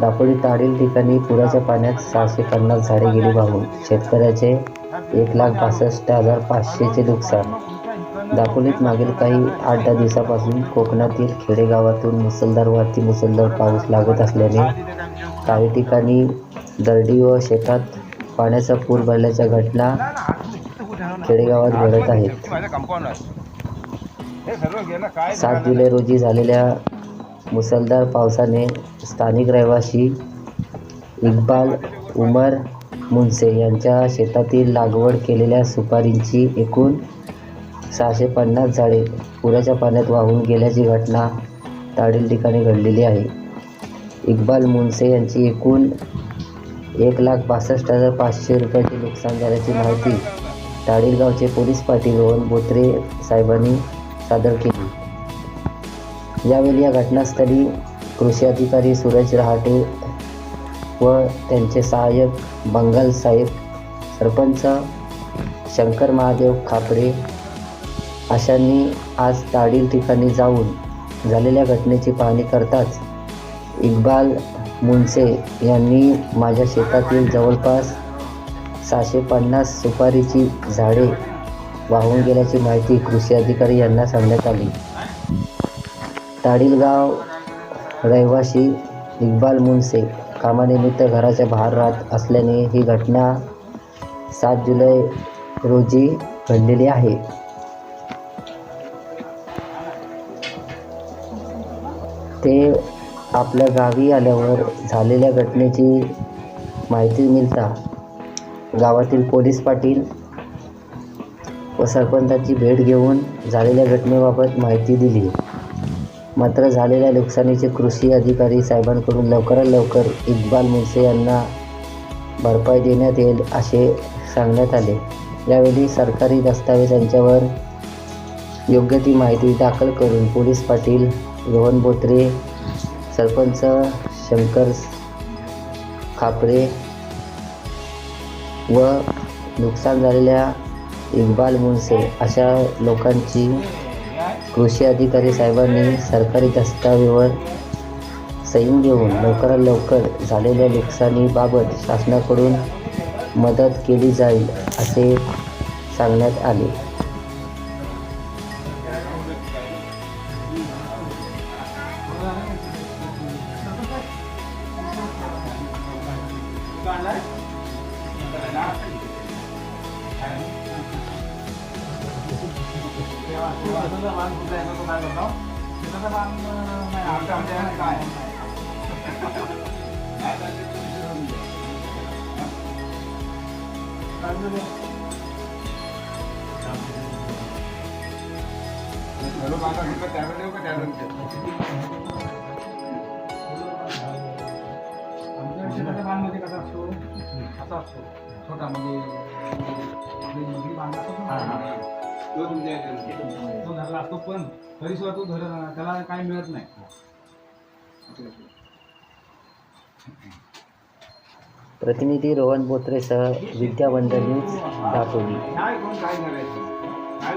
दापोली ताडील ठिकाणी पुराच्या पाण्यात सहाशे पन्नास झाडे गेली वाहून. शेतकऱ्याचे एक लाख बासष्ट हजार पाचशेचे नुकसान. दापोलीत मागील काही आठ दहा दिवसापासून कोकणातील खेडेगावातून मुसळधार वरती अतिमुसळधार पाऊस लागत असल्याने काही ठिकाणी दरडी व शेतात पाण्याचा पूर भरल्याच्या घटना खेडेगावात घडत आहेत. सात जुलै रोजी झालेल्या मुसळधार पावसाने स्थानिक रहिवासी इक्बाल उमर मुन्से यांच्या शेतातील लागवड केलेल्या सुपारींची एकूण सहाशे पन्नास झाडे पुराच्या पाण्यात वाहून गेल्याची घटना ताडील ठिकाणी घडलेली आहे. इक्बाल मुन्से यांची एकूण एक लाख बासष्ट हजार पाचशे रुपयाचे नुकसान झाल्याची माहिती ताडील गावचे पोलीस पाटील रोहन बोत्रे साहेबांनी सादर केली. यावेळी या घटनास्थळी कृषी अधिकारी सूरज रहाटे व त्यांचे सहाय्यक बंगाल साहेब सरपंच शंकर महादेव खापरे अशांनी आज ताडील ठिकाणी जाऊन झालेल्या घटनेची पाहणी करताच इक्बाल मुंसे यांनी माझ्या शेतातील जवळपास सहाशे पन्नास सुपारीची झाडे वाहून गेल्याची माहिती कृषी अधिकारी यांना सांगण्यात आली. ताडीलगाव रहिवासी इक्बाल मुनसे कामानिमित्त घराच्या बाहेर राहत असल्याने ही घटना सात जुलै रोजी घडलेली आहे. ते आपल्या गावी आल्यावर झालेल्या घटनेची माहिती मिळता गावातील पोलीस पाटील व सरपंचाची भेट घेऊन झालेल्या घटनेबाबत माहिती दिली. मात्र झालेल्या नुकसानीचे कृषी अधिकारी साहेबांकडून लवकरात लवकर इक्बाल मुन्से यांना भरपाई देण्यात येईल असे सांगण्यात आले. यावेळी सरकारी दस्तावेज यांच्यावर योग्य ती माहिती दाखल करून पोलीस पाटील रोहन बोत्रे सरपंच शंकर खापरे व नुकसान झालेल्या इक्बाल मुन्से अशा लोकांची कृषी अधिकारी साहेबांनी सरकारी दस्तावेवर सैन घेऊन लवकरात लवकर झालेल्या नुकसानीबाबत शासनाकडून मदत केली जाईल असे सांगण्यात आले. आमच्या शेताच्या बांधमध्ये कसा असतो असा असतो छोटा म्हणजे आपली तो धरला असतो पण तो धर त्याला काही मिळत नाही. प्रतिनिधी रोहन बोत्रेसह विद्या वंदर न्यूज दापोली. काय कोण काय करायचं? काय